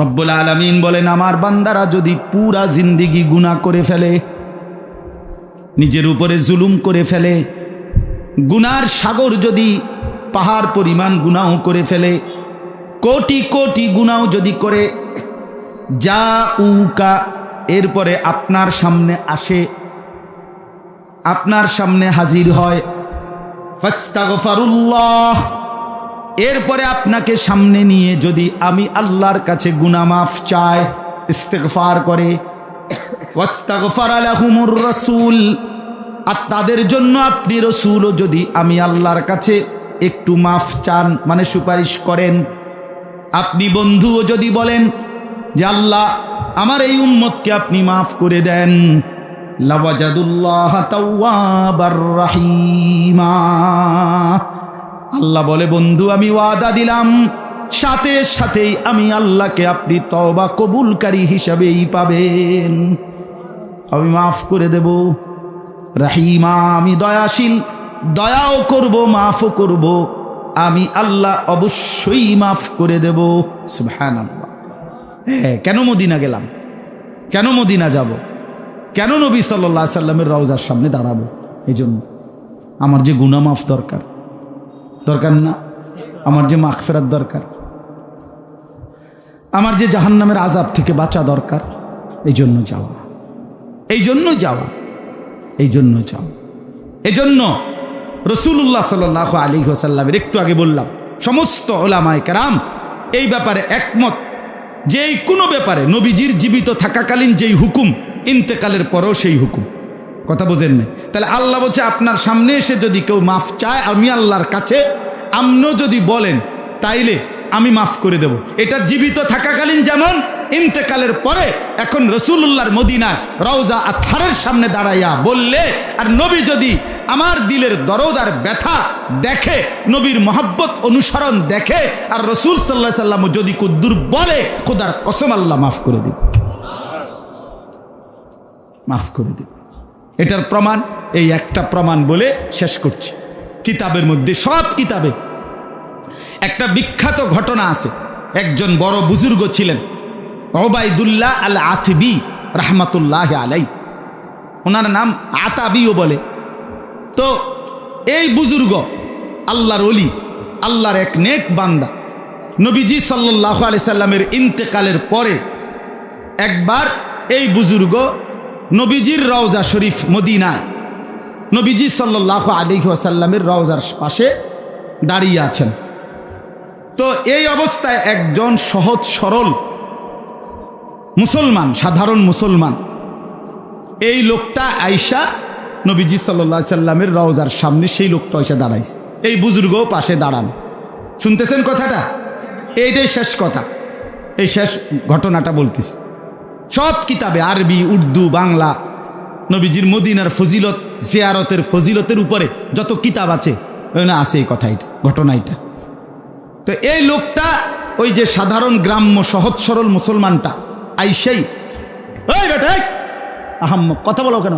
রব্বুল আলমিন বলেন, আমার বান্দারা যদি পুরা জিন্দিগি গুণা করে ফেলে, নিজের উপরে জুলুম করে ফেলে, গুনার সাগর যদি পাহাড় পরিমাণ গুনাও করে ফেলে, কোটি কোটি গুনাও যদি করে, যা উকা এরপরে আপনার সামনে আসে, আপনার সামনে হাজির হয়, ফাস্তাগফারুল্লাহ। এরপরে আপনাকে সামনে নিয়ে যদি আমি আল্লাহর কাছে গুনামাফ চাই, ইস্তেগফার করে রাসূল, আর তাদের জন্য আপনি রসুলও যদি আমি আল্লাহর কাছে একটু মাফ চান মানে সুপারিশ করেন, আপনি বন্ধুও যদি বলেন যে আল্লাহ আমার এই উম্মতকে আপনি মাফ করে দেন তাওয়াবার রাহিমা। আল্লাহ বলে, বন্ধু, আমি ওয়াদা দিলাম। সাথে সাথেই আমি আল্লাহকে আপনি তওবা কবুলকারী হিসাবেই পাবেন। আমি মাফ করে দেব। রাহিমা, আমি দয়াশীল। দয়াও করব, মাফও করব। আমি আল্লাহ অবশ্যই মাফ করে দেব। সুবহান হ্যাঁ কেন মদিনা গেলাম? কেন মদিনা যাব? কেন নবী সাল্লা সাল্লামের রওজার সামনে দাঁড়াবো? এই জন্য। আমার যে গুনা মাফ দরকার। দরকার না। আমার যে মাখ ফেরার দরকার। আমার যে জাহান্নামের আজাব থেকে বাঁচা দরকার এই জন্য যাওয়া। এই জন্য যাওয়া। এই জন্য যাওয়া। এই জন্য রসুল্লাহ সাল আলী হোসাল্লামের একটু আগে বললাম, সমস্ত ওলামায় কারাম এই ব্যাপারে একমত। যে এই কোনো ব্যাপারে নবীজির জীবিত থাকাকালীন যেই হুকুম, ইন্তেকালের পরেও সেই হুকুম। কথা বোঝেন নাই তাহলে আল্লাহ বলছে, আপনার সামনে এসে যদি কেউ মাফ চায়, আমি আল্লাহর কাছে আমনও যদি বলেন, তাইলে আমি মাফ করে দেব। এটা জীবিত থাকাকালীন যেমন ইন্তেকালের পরে এখন রসুল্লাহর মদিনায় রওজা আথারের সামনে দাঁড়াইয়া বললে, আর নবী যদি আমার দিলের দরদ আর ব্যথা দেখে, নবীর মহাব্বত অনুসরণ দেখে, আর রসুল সাল্লাহ সাল্লাম যদি কুদ্দুর বলে, খোদার কসম আল্লাহ মাফ করে দিবে। মাফ করে দিবে। এটার প্রমাণ, এই একটা প্রমাণ বলে শেষ করছি। কিতাবের মধ্যে, সব কিতাবে একটা বিখ্যাত ঘটনা আছে। একজন বড় বুজুর্গ ছিলেন, ওবায়দুল্লাহ আল আথবি রাহমাতুল্লাহ আলাই ওনার নাম আতাবিও বলে। তো এই বুজুর্গ আল্লাহর অলি আল্লাহর এক নেক বান্দা। নবীজি সাল্লাহ আলি সাল্লামের ইন্তেকালের পরে একবার এই বুজুর্গ নবীজির রওজা শরীফ মদিনায়। নবীজি সাল্লাহ আলী আসাল্লামের রওজার পাশে দাঁড়িয়ে আছেন। তো এই অবস্থায় একজন সহজ সরল মুসলমান, সাধারণ মুসলমান, এই লোকটা আইসা নবীজি সাল্লা সাল্লামের রওজার সামনে সেই লোকটা এসে দাঁড়াইছে। এই বুজুর্গও পাশে দাঁড়ান। শুনতেছেন কথাটা? এইটাই শেষ কথা। এই শেষ ঘটনাটা বলতেছি। সব কিতাবে আরবি, উর্দু, বাংলা, নবীজির মদিনার ফজিলত, জিয়ারতের ফজিলতের উপরে যত কিতাব আছে ওই না আছে এই কথা এটা, ঘটনা এটা। তো এই লোকটা, ওই যে সাধারণ গ্রাম্য, সহজ, সরল মুসলমানটা, আইসাই ওই বেটা আহাম, কথা বলো কেন?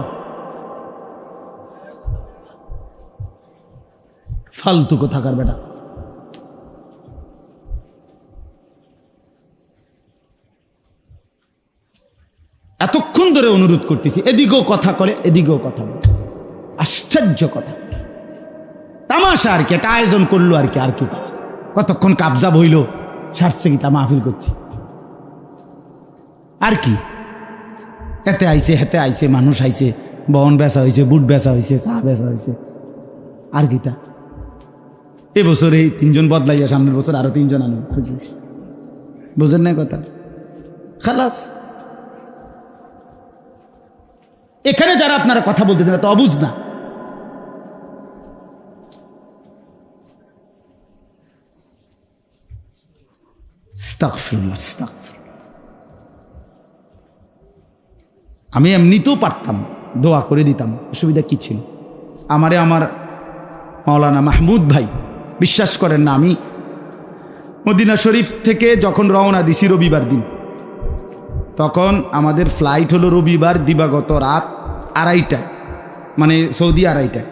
ফালতু থাকার বেটা। এতক্ষণ ধরে অনুরোধ করতেছি, এদিকেও কথা করে, এদিকেও কথা বলে। আশ্চর্য কথা। তামাশা আর কি, একটা আয়োজন করল আর কি আর কি কতক্ষণ কাবজা বইল, সারছে কি তা মাহফিল করছি। আর কি? এতে আইছে, হেতে আইছে, মানুষ আইছে বহন বেচা হয়েছে বুট বেচা হয়েছে চা বেচা হয়েছে আর কি তা? এবছর এই তিনজন বদলাইয়া, সামনের বছর আরও তিনজন আনো আর কি বুঝেন না কথা? খালাস। এখানে যারা আপনারা কথা বলতেছেন তো অবুঝ না। আমি এমনিতেও পারতাম, দোয়া করে দিতাম, অসুবিধা কি ছিল? আমারে আমার মাওলানা মাহমুদ ভাই, বিশ্বাস করেন না আমি, মদিনা শরীফ থেকে যখন রওনা দিছি রবিবার দিন, তখন আমাদের ফ্লাইট হলো রবিবার দিবাগত রাত আড়াইটায় মানে সৌদি আড়াইটায়।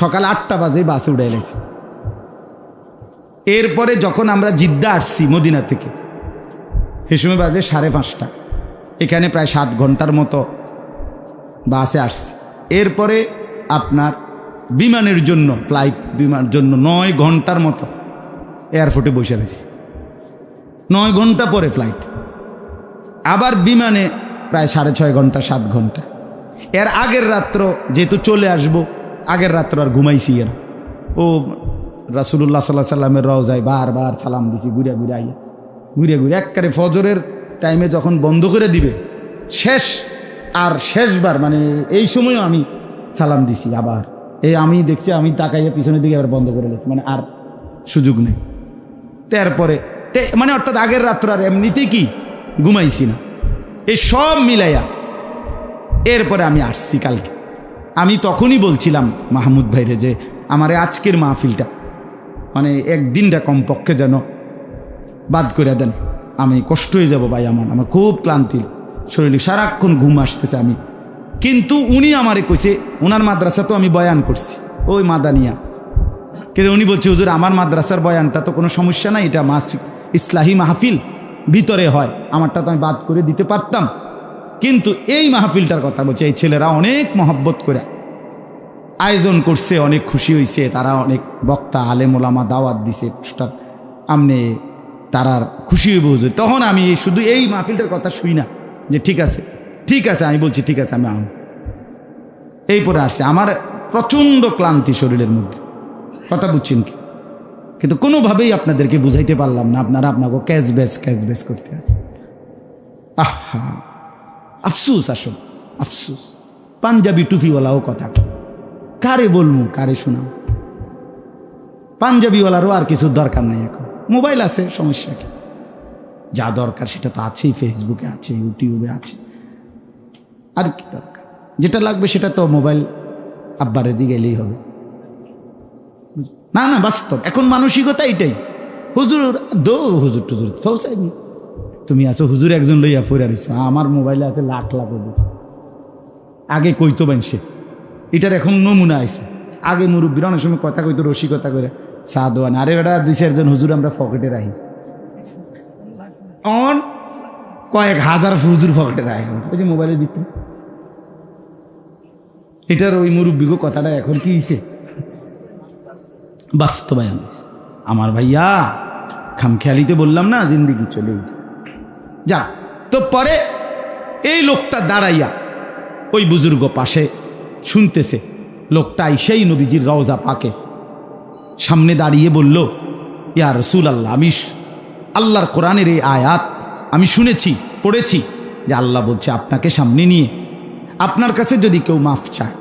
সকাল আটটা বাজে বাসে উঠে এলেছি এরপরে যখন আমরা জিদ্দা আসছি মদিনা থেকে এই সময় বাজে সাড়ে পাঁচটা। এখানে প্রায় সাত ঘণ্টার মতো বাসে আসছে। এরপরে আপনার বিমানের জন্য ফ্লাইট বিমানের জন্য নয় ঘণ্টার মতো এয়ারপোর্টে বসে রয়েছি। নয় ঘণ্টা পরে ফ্লাইট আবার বিমানে প্রায় সাড়ে ছয় ঘণ্টা, সাত ঘণ্টা। এর আগের রাত্র যেহেতু চলে আসব, আগের রাত্র আর ঘুমাইছি এর। ও রাসুল্লাহ সাল্লাহ সাল্লামের রওজায় বারবার সালাম দিছি, ঘুরে ঘুরে আইয়া, ঘুরে ঘুরে। একবারে ফজরের টাইমে যখন বন্ধ করে দিবে, শেষ, আর শেষবার মানে এই সময়ও আমি সালাম দিছি আবার। এই আমি দেখছি, আমি তাকাইয়া পিছনের দিকে আবার বন্ধ করে দিয়েছি মানে আর সুযোগ নেই। তারপরে মানে অর্থাৎ আগের রাত্র আর এমনিতেই কি? ঘুমাইছি না। এই সব মিলাইয়া এরপরে আমি আসছি কালকে। আমি তখনই বলছিলাম মাহমুদ ভাইরে যে, আমার আজকের মাহফিলটা মানে একদিনটা কমপক্ষে যেন বাদ করে দেন। আমি কষ্ট হয়ে যাব ভাই আমার আমার খুব ক্লান্তি। শরীরে সারাক্ষণ ঘুম আসতেছে আমি। কিন্তু উনি আমারে কইছে ওনার মাদ্রাসা তো আমি বয়ান করছি। ওই মাদানিয়া। কিন্তু উনি বলছে, হুজুর, আমার মাদ্রাসার বয়ানটা তো কোনো সমস্যা নাই, এটা মাসিক ইসলাহি মাহফিল ভিতরে হয়। আমারটা তো আমি বাদ করে দিতে পারতাম। কিন্তু এই মাহফিলটার কথা বলছে, এই ছেলেরা অনেক মহব্বত করে। আয়োজন করছে, অনেক খুশি হয়েছে তারা অনেক বক্তা, আলেম ওলামা দাওয়াত দিছে, পোস্টার। আমনে তারার খুশি হইব তখন আমি শুধু এই মাহফিলটার কথা শুই না, যে ঠিক আছে ঠিক আছে, আমি বলছি, ঠিক আছে, আমি আম। এই পরে আসছে, আমার প্রচণ্ড ক্লান্তি শরীরের মধ্যে। কথা বুঝছেন কি? কিন্তু কোনোভাবেই আপনাদেরকে বুঝাইতে পারলাম না, আপনারা আপনাকে ক্যাশ ব্যাস ক্যাশ ব্যাস করতে আছে আহা! আফসুস আসল আফসুস। পাঞ্জাবি টুপিওয়ালাও কথা। কারে বলব কারে শোনাও পাঞ্জাবিওয়ালারও আর কিছু দরকার নেই এখন। মোবাইল আছে, সমস্যা কি? যা দরকার সেটা তো আছেই, ফেসবুকে আছে, ইউটিউবে আছে। আর কি দরকার? যেটা লাগবে সেটা তো মোবাইল আব্বারে গেলেই হবে। না না, বাস্তব। এখন মানসিকতা এটাই হুজুর, দো হুজুর টুজুর সব চাইবি তুমি আছো, হুজুর একজন লইয়া ফিরে রয়েছ আমার মোবাইলে আছে লাখ লাখ আগে কইতো সে এটার এখন নমুনা আইছে। আগে মুরব্বীর অনেক সময় কথা কইতো, রসিকতা করে, চা দোয়ান। আরে বেটা, দুই চারজন হুজুর আমরা পকেটে রাখি। অন, কয়েক হাজার হুজুর পকেটে রাখি। ওই যে মোবাইলের ভিতরে। এটার ওই মুরব্বীগো কথাটা এখন কি হয়েছে বাস্তবায়ন আমার ভাইয়া, খামখেয়ালিতে বললাম না, জিন্দিগি চলে যায়। যা। তো পরে এই লোকটা দাঁড়াইয়া ওই বুজুর্গ পাশে শুনতেছে। লোকটা সেই নবীজির রওজা পাকে। সামনে দাঁড়িয়ে বলল, ইয়া রসুল আল্লাহ আমি আল্লাহর কোরআনের এই আয়াত আমি শুনেছি, পড়েছি। যে আল্লাহ বলছে, আপনাকে সামনে নিয়ে আপনার কাছে যদি কেউ মাফ চায়,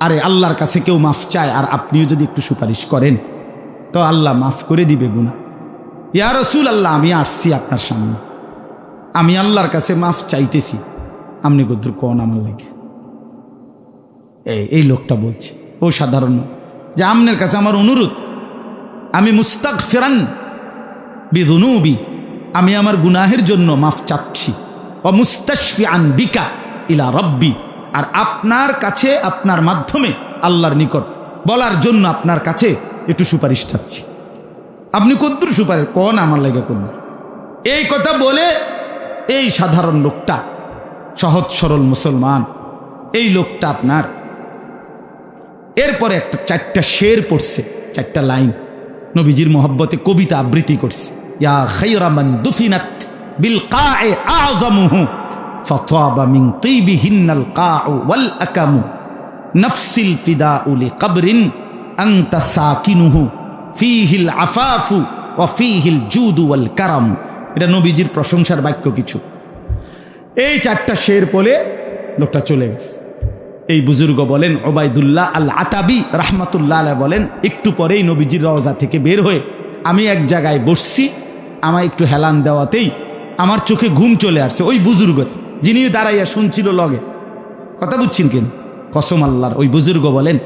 আরে আল্লাহর কাছে কেউ মাফ চায়, আর আপনিও যদি একটু সুপারিশ করেন, তো আল্লাহ মাফ করে দিবে গুণা ইয়া রসুল আল্লাহ আমি আসছি আপনার সামনে। আমি আল্লাহর কাছে মাফ চাইতেছি। আপনি কদ্দুর কন আমার লাগে? এই এই লোকটা বলছে, ও সাধারণ যে আমনের কাছে আমার অনুরোধ, আমি মুস্তাক ফেরান বিদুনুবি, আমি আমার গুনাহের জন্য মাফ চাচ্ছি। ও মুস্তাশফি আন বিকা ইলা রব্বি, আর আপনার কাছে, আপনার মাধ্যমে আল্লাহর নিকট বলার জন্য আপনার কাছে একটু সুপারিশ চাচ্ছি। আপনি কদ্দুর সুপারিশ, কন আমার লাগে কদ্দুর? এই কথা বলে এই সাধারণ লোকটা, সহজ সরল মুসলমান, এই লোকটা আপনার। এরপরে একটা চারটা শের পড়ছে, চারটা লাইন। নবীজির মোহব্বতে কবিতা আবৃত্তি করছে। ইয়া খাইরামান দুফিনাত বিল কায়ে আযমুহু ফাতাবা মিন তিবিহিন্নাল কাউ ওয়াল আকামু নফসিল ফিদাউ লিকবরিন আনতা সাকিনুহু ফীহিল আফাফু ওয়া ফীহিল জুদু ওয়াল কারাম। এটা নবীজির প্রশংসার বাক্য কিছু। এই চারটা শের বলে লোকটা চলে গেছে। এই বুজুর্গ বলেন, ওবায়দুল্লাহ আল আতাবি রাহমাতুল্লাহ বলেন, একটু পরেই নবীজির রওজা থেকে বের হয়ে আমি এক জায়গায় বসছি, আমায় একটু হেলান দেওয়াতেই আমার চোখে ঘুম চলে আসছে। ওই বুজুর্গ, যিনি দাঁড়াইয়া শুনছিল লগে। কথা বুঝছেন কেন? কসম আল্লাহর, ওই বুজুর্গ বলেন,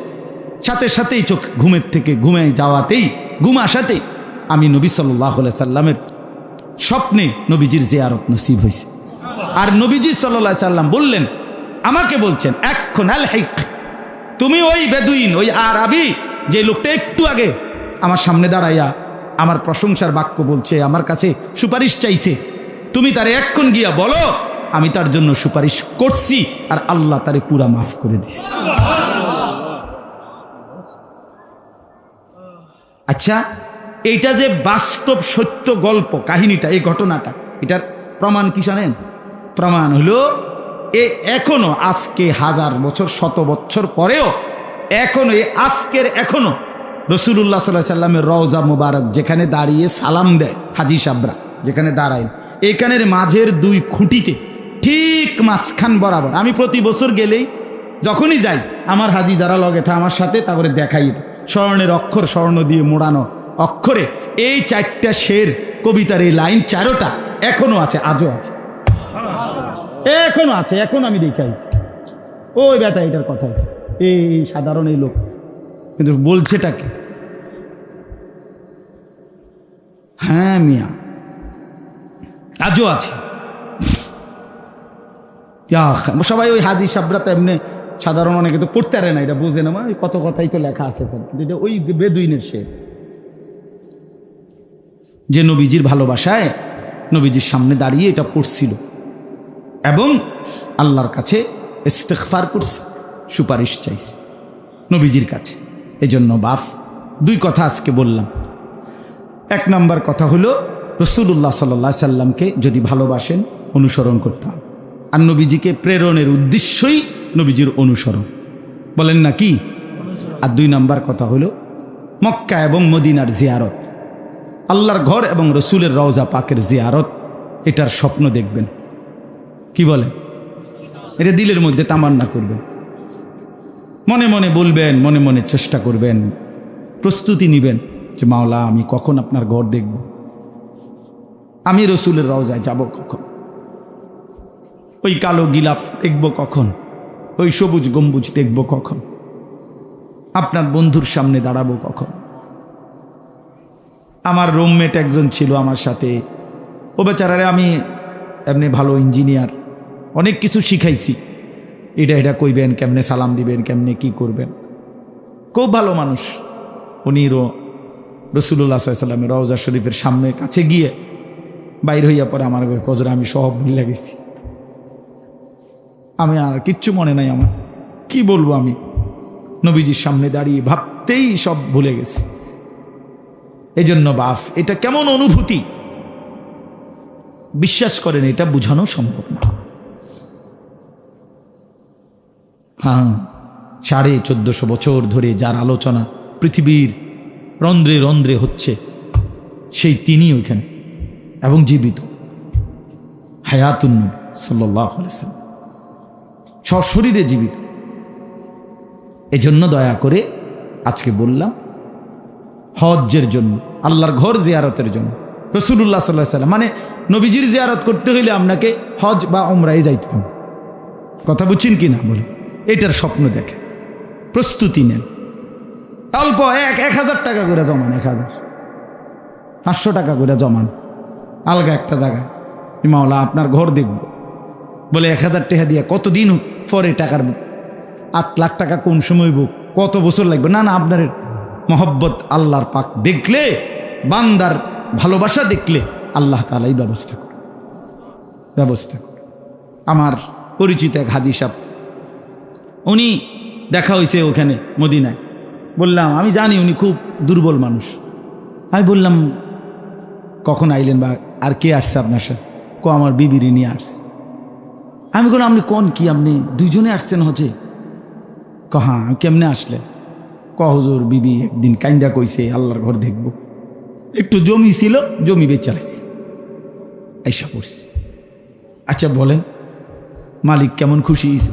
সাথে সাথেই চোখ ঘুমের থেকে ঘুমে যাওয়াতেই, ঘুম আসাতেই আমি নবী সাল্লাহ সাল্লামের স্বপ্নে নবীজির জিয়ারত নসিব হয়েছে আর নবীজি সাল্লাহ সাল্লাম বললেন আমাকে বলছেন এখন আল হাইক তুমি ওই বেদুইন ওই আর আবি যে লোকটা একটু আগে আমার সামনে দাঁড়াইয়া আমার প্রশংসার বাক্য বলছে আমার কাছে সুপারিশ চাইছে তুমি তারে এক্ষণ গিয়া বলো আমি তার জন্য সুপারিশ করছি আর আল্লাহ তারে পুরা মাফ করে দিচ্ছে আচ্ছা এইটা যে বাস্তব সত্য গল্প, কাহিনীটা, এই ঘটনাটা, এটার প্রমাণ কি জানেন? প্রমাণ হলো, এ এখনও, আজকে হাজার বছর, শত বছর পরেও, এখনও এই আজকের এখনও রসুল্লাহ সাল্লাহ সাল্লামের রওজা মুবারক, যেখানে দাঁড়িয়ে সালাম দেয় হাজি সাবরা, যেখানে দাঁড়ায়। এখানের মাঝের দুই খুঁটিতে, ঠিক মাঝখান বরাবর, আমি প্রতি বছর গেলেই যখনই যাই, আমার হাজি যারা লগে থা আমার সাথে, তারপরে দেখাই স্বর্ণের অক্ষর স্বর্ণ দিয়ে মোড়ানো অক্ষরে এই চারটা শের কবিতার এই লাইন চারোটা এখনও আছে, আজও আছে। এখনও আছে, এখন আমি দেখে আইছি ওই বেটা এটার কথা। এই সাধারণ এই লোক। কিন্তু বলছেটা কি? হ্যাঁ মিয়া। আজও আছে। সবাই ওই হাজি সাবরা তো এমনি সাধারণ অনেকে তো পড়তে পারে না, এটা বুঝে না কত কথাই তো লেখা আছে। কিন্তু এটা ওই বেদুইনের সে যে নবীজির ভালোবাসায় নবীজির সামনে দাঁড়িয়ে এটা পড়ছিল। এবং আল্লাহর কাছে ইস্তেকফার করছে, সুপারিশ চাইছে নবীজির কাছে। এজন্য বাফ, দুই কথা আজকে বললাম। এক নম্বর কথা হলো রসুল্লাহ সাল্লা সাল্লামকে যদি ভালোবাসেন, অনুসরণ করতে হবে। আর নবীজিকে প্রেরণের উদ্দেশ্যই নবীজির অনুসরণ। বলেন না কি? আর দুই নম্বর কথা হলো, মক্কা এবং মদিনার জিয়ারত। আল্লাহর ঘর এবং রসুলের রওজা পাকের জিয়ারত, এটার স্বপ্ন দেখবেন। কি বলেন এটা দিলের মধ্যে তামান্না করবেন। মনে মনে বলবেন, মনে মনে চেষ্টা করবেন, প্রস্তুতি নিবেন যে, মাওলা, আমি কখন আপনার ঘর দেখব? আমি রসুলের রওজায় যাব কখন? ওই কালো গিলাফ দেখব কখন? ওই সবুজ গম্বুজ দেখব কখন? আপনার বন্ধুর সামনে দাঁড়াবো কখন? আমার রুমমেট একজন ছিল আমার সাথে। ও বেচারারে আমি এমনি ভালো ইঞ্জিনিয়ার অনেক কিছু শিখাইছি। এটা এটা কইবেন, কেমনে সালাম দিবেন, কেমনে কি করবেন। খুব ভালো মানুষ। উনিরও রসুল্লাহ সাল্লামের রওজা শরীফের সামনে কাছে গিয়ে বাইর হইয়া পরে আমার কজরা আমি সব ভুলে গেছি আমি আর কিচ্ছু মনে নাই আমার। কি বলব আমি? নবীজির সামনে দাঁড়িয়ে ভাবতেই সব ভুলে গেছি। এই জন্য বাফ, এটা কেমন অনুভূতি? বিশ্বাস করেন, এটা বোঝানো সম্ভব না। হ্যাঁ সাড়ে চোদ্দশো বছর ধরে যার আলোচনা পৃথিবীর রন্ধ্রে রন্ধ্রে হচ্ছে, সেই তিনি ওইখানে এবং জীবিত। হায়াতুন্নবী সাল্লাহ সশরীরে জীবিত। এজন্য দয়া করে আজকে বললাম হজ্জের জন্য, আল্লাহর ঘর জিয়ারতের জন্য। রসুল্লাহ সাল্লাহ সাল্লাম মানে নবীজির জিয়ারত করতে হইলে আপনাকে হজ বা ওমরাই যাইতে হবে। কথা বুঝছেন কি না বলে এটার স্বপ্ন দেখে প্রস্তুতি নেন। অল্প এক এক হাজার টাকা করে জমান এক হাজার। পাঁচশো টাকা করে জমান। আলগা একটা জায়গায়। মাওলা, আপনার ঘর দেখব। বলে এক হাজার টাকা দিয়ে কতদিন পরে টাকার আট লাখ টাকা কোন সময় কত বছর লাগবে? না না, আপনার মহব্বত আল্লাহর পাক দেখলে, বান্দার ভালোবাসা দেখলে আল্লাহ তালাই ব্যবস্থা করে ব্যবস্থা আমার পরিচিত এক হাজি সাহ উনি দেখা হয়েছে ওখানে মদিনায়। বললাম, আমি জানি উনি খুব দুর্বল মানুষ। আমি বললাম, কখন আইলেন বা আর কে আসছে আপনার সাথে? ক, আমার বিবিরি নিয়ে আসছে। আমি বললাম, আপনি কোন কি? আপনি দুইজনে আসছেন হচ্ছে ক হ্যাঁ কেমনে আসলেন? ক হুজুর বিবি একদিন কাইন্দা কইছে, আল্লাহর ঘর দেখব। একটু জমি ছিল, জমি বেচালাইছি আইসা পড়ছি। আচ্ছা বলেন, মালিক কেমন খুশি হয়েছে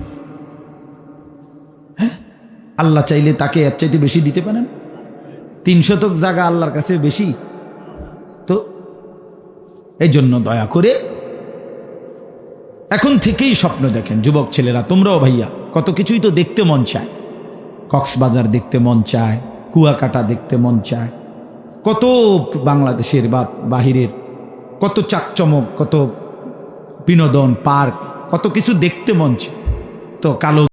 হ্যাঁ? আল্লাহ চাইলে তাকে এর চাইতে বেশি দিতে পারেন। তিন শতক জায়গা আল্লাহর কাছে বেশি। তো এই জন্য দয়া করে এখন থেকেই স্বপ্ন দেখেন। যুবক ছেলেরা, তোমরাও ভাইয়া, কত কিছুই তো দেখতে মন চায়। কক্সবাজার দেখতে মন চায়, কুয়াকাটা দেখতে মন চায়। কত বাংলাদেশের বা বাহিরের, কত চাকচমক, কত বিনোদন, পার্ক, কত কিছু দেখতে মন চায়। তো কালো